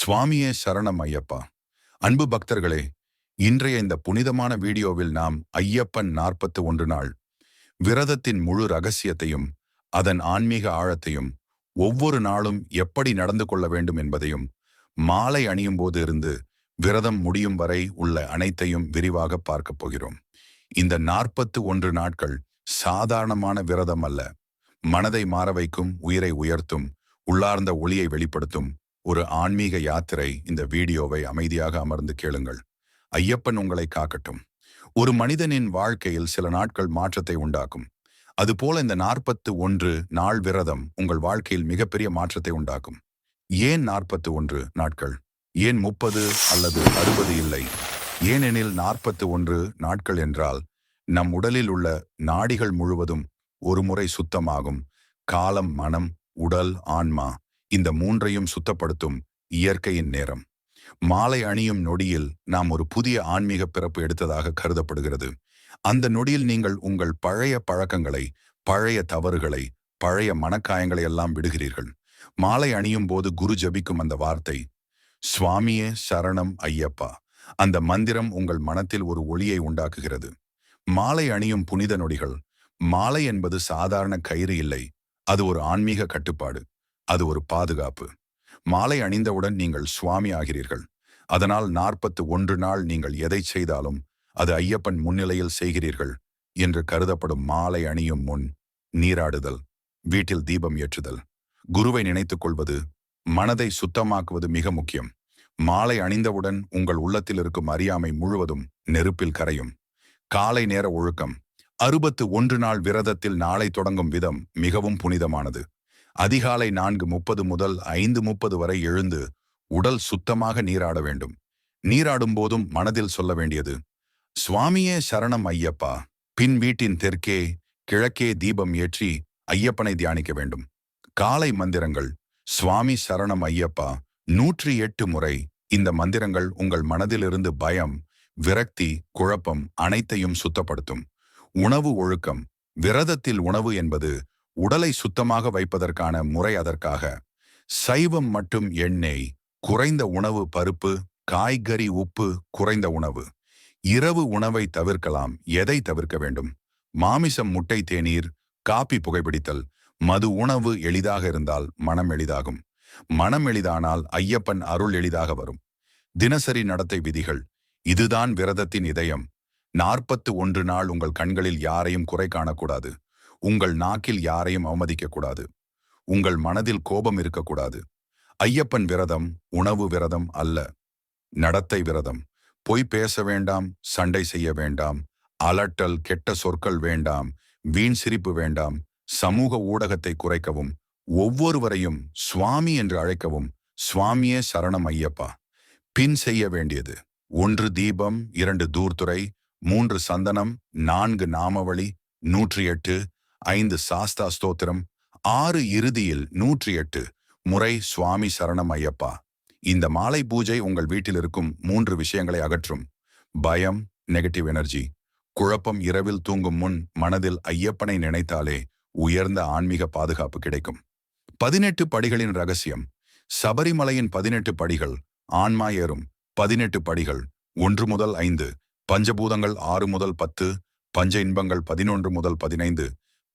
சுவாமியே சரணம் ஐயப்பா அன்பு பக்தர்களே இன்றைய இந்த புனிதமான வீடியோவில் நாம் ஐயப்பன் நாற்பத்து ஒன்று நாள் விரதத்தின் முழு ரகசியத்தையும் அதன் ஆன்மீக ஆழத்தையும் ஒவ்வொரு நாளும் எப்படி நடந்து கொள்ள வேண்டும் என்பதையும் மாலை அணியும் போது இருந்து விரதம் முடியும் வரை உள்ள அனைத்தையும் விரிவாக பார்க்கப் போகிறோம். இந்த நாற்பத்து ஒன்று நாட்கள் சாதாரணமான விரதம் அல்ல. மனதை மாற வைக்கும் உயிரை உயர்த்தும் உள்ளார்ந்த ஒளியை வெளிப்படுத்தும் ஒரு ஆன்மீக யாத்திரை இந்த வீடியோவை அமைதியாக அமர்ந்து கேளுங்கள். ஐயப்பன் உங்களை காக்கட்டும். ஒரு மனிதனின் வாழ்க்கையில் சில நாட்கள் மாற்றத்தை உண்டாக்கும். அதுபோல இந்த நாற்பத்து ஒன்று நாள் விரதம் உங்கள் வாழ்க்கையில் மிகப்பெரிய மாற்றத்தை உண்டாக்கும். ஏன் நாற்பத்து ஒன்று நாட்கள்? ஏன் முப்பது அல்லது அறுபது இல்லை? ஏனெனில் நாற்பத்து ஒன்று நாட்கள் என்றால் நம் உடலில் உள்ள நாடிகள் முழுவதும் ஒருமுறை சுத்தமாகும். காலம் மனம் உடல் ஆன்மா இந்த மூன்றையும் சுத்தப்படுத்தும் இயற்கையின் நேரம். மாலை அணியும் நொடியில் நாம் ஒரு புதிய ஆன்மீக பிறப்பு எடுத்ததாக கருதப்படுகிறது. அந்த நொடியில் நீங்கள் உங்கள் பழைய பழக்கங்களை பழைய தவறுகளை பழைய மனக்காயங்களை எல்லாம் விடுகிறீர்கள். மாலை அணியும் போது குரு ஜபிக்கும் அந்த வார்த்தை சுவாமியே சரணம் ஐயப்பா. அந்த மந்திரம் உங்கள் மனத்தில் ஒரு ஒளியை உண்டாக்குகிறது. மாலை அணியும் புனித நொடிகள் மாலை என்பது சாதாரண கயிறு இல்லை அது ஒரு ஆன்மீக கட்டுப்பாடு. அது ஒரு பாதுகாப்பு. மாலை அணிந்தவுடன் நீங்கள் சுவாமி ஆகிறீர்கள். அதனால் நாற்பத்து ஒன்று நாள் நீங்கள் எதை செய்தாலும் அது ஐயப்பன் முன்னிலையில் செய்கிறீர்கள் என்று கருதப்படும் மாலை அணியும் முன் நீராடுதல் வீட்டில் தீபம் ஏற்றுதல். குருவை நினைத்துக் கொள்வது மனதை சுத்தமாக்குவது மிக முக்கியம். மாலை அணிந்தவுடன் உங்கள் உள்ளத்தில் இருக்கும் அறியாமை முழுவதும் நெருப்பில் கரையும். காலை நேர ஒழுக்கம் அறுபத்து ஒன்று நாள் விரதத்தில் நாளை தொடங்கும் விதம் மிகவும் புனிதமானது. அதிகாலை நான்கு முப்பது முதல் ஐந்து முப்பது வரை எழுந்து உடல் சுத்தமாக நீராட வேண்டும். நீராடும் போதும் மனதில் சொல்ல வேண்டியது. சுவாமியே சரணம் ஐயப்பா. பின் வீட்டின் தெற்கே கிழக்கே தீபம் ஏற்றி ஐயப்பனை தியானிக்க வேண்டும். காலை மந்திரங்கள். சுவாமி சரணம் ஐயப்பா. நூற்றி எட்டு முறை இந்த மந்திரங்கள் உங்கள் மனதிலிருந்து பயம் விரக்தி குழப்பம் அனைத்தையும் சுத்தப்படுத்தும். உணவு ஒழுக்கம். விரதத்தில் உணவு என்பது உடலை சுத்தமாக வைப்பதற்கான முறை அதற்காக. சைவம் மற்றும் எண்ணெய் குறைந்த உணவு பருப்பு காய்கறி உப்பு குறைந்த உணவு. இரவு உணவை தவிர்க்கலாம் எதை தவிர்க்க வேண்டும்? மாமிசம் முட்டை தேநீர் காப்பி புகைப்பிடித்தல் மது உணவு எளிதாக இருந்தால் மனம் எளிதாகும். மனம் எளிதானால் ஐயப்பன் அருள் எளிதாக வரும். தினசரி நடத்தை விதிகள். இதுதான் விரதத்தின் இதயம். நாற்பத்து ஒன்று நாள் உங்கள் கண்களில் யாரையும் குறை காணக்கூடாது. உங்கள் நாக்கில் யாரையும் அவமதிக்கக்கூடாது. உங்கள் மனதில் கோபம் இருக்கக்கூடாது. ஐயப்பன் விரதம் உணவு விரதம் அல்ல. நடத்தை விரதம். பொய் பேச வேண்டாம் சண்டை செய்ய வேண்டாம். அலட்டல் கெட்ட சொற்கள் வேண்டாம். வீண் சிரிப்பு வேண்டாம். சமூக ஊடகத்தை குறைக்கவும். ஒவ்வொருவரையும் சுவாமி என்று அழைக்கவும். சுவாமியே சரணம் ஐயப்பா. பின் செய்ய வேண்டியது. ஒன்று தீபம் இரண்டு தூர்த்துறை மூன்று சந்தனம் நான்கு நாமவழி நூற்றி எட்டு ஐந்து சாஸ்தா ஸ்தோத்திரம் ஆறு இறுதியில் நூற்றி எட்டு முறை சுவாமி சரணம் ஐயப்பா. இந்த மாலை பூஜை உங்கள் வீட்டில் இருக்கும் மூன்று விஷயங்களை அகற்றும். பயம் நெகட்டிவ் எனர்ஜி குழப்பம் இரவில் தூங்கும் முன் மனதில் ஐயப்பனை நினைத்தாலே உயர்ந்த ஆன்மீக பாதுகாப்பு கிடைக்கும். பதினெட்டு படிகளின் ரகசியம். சபரிமலையின் பதினெட்டு படிகள் ஆன்மா ஏறும். பதினெட்டு படிகள் ஒன்று முதல் ஐந்து. பஞ்சபூதங்கள் ஆறு முதல் பத்து. பஞ்ச இன்பங்கள் பதினொன்று முதல் பதினைந்து.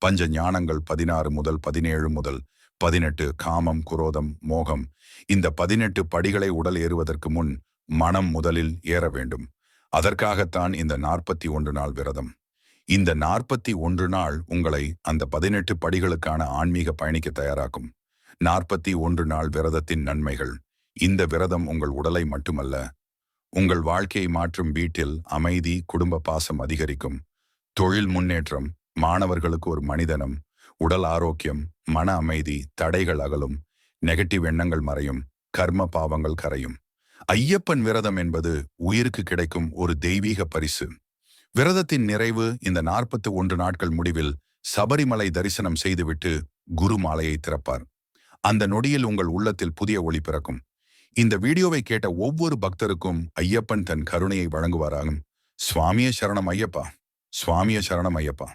பஞ்ச ஞானங்கள் பதினாறு முதல் பதினேழு முதல் பதினெட்டு காமம் குரோதம் மோகம். இந்த பதினெட்டு படிகளை உடல் ஏறுவதற்கு முன் மனம் முதலில் ஏற வேண்டும். அதற்காகத்தான் இந்த நாற்பத்தி ஒன்று நாள் விரதம். இந்த நாற்பத்தி ஒன்று நாள் உங்களை அந்த பதினெட்டு படிகளுக்கான ஆன்மீக பயணிக்க தயாராக்கும். நாற்பத்தி ஒன்று நாள் விரதத்தின் நன்மைகள். இந்த விரதம் உங்கள் உடலை மட்டுமல்ல உங்கள் வாழ்க்கையை மாற்றும் வீட்டில் அமைதி குடும்ப பாசம் அதிகரிக்கும். தொழில் முன்னேற்றம் மாணவர்களுக்கு ஒரு மனிதனம் உடல் ஆரோக்கியம் மன அமைதி தடைகள் அகலும் நெகட்டிவ் எண்ணங்கள் மறையும் கர்ம பாவங்கள் கரையும். ஐயப்பன் விரதம் என்பது உயிருக்கு கிடைக்கும் ஒரு தெய்வீக பரிசு. விரதத்தின் நிறைவு இந்த நாற்பத்தி ஒன்று நாட்கள் முடிவில் சபரிமலை தரிசனம் செய்துவிட்டு குரு மாலையை திறப்பார். அந்த நொடியில் உங்கள் உள்ளத்தில் புதிய ஒளி பிறக்கும். இந்த வீடியோவை கேட்ட ஒவ்வொரு பக்தருக்கும் ஐயப்பன் தன் கருணையை வழங்குவாராகும். சுவாமிய சரணம் ஐயப்பா. சுவாமிய சரணம் ஐயப்பா.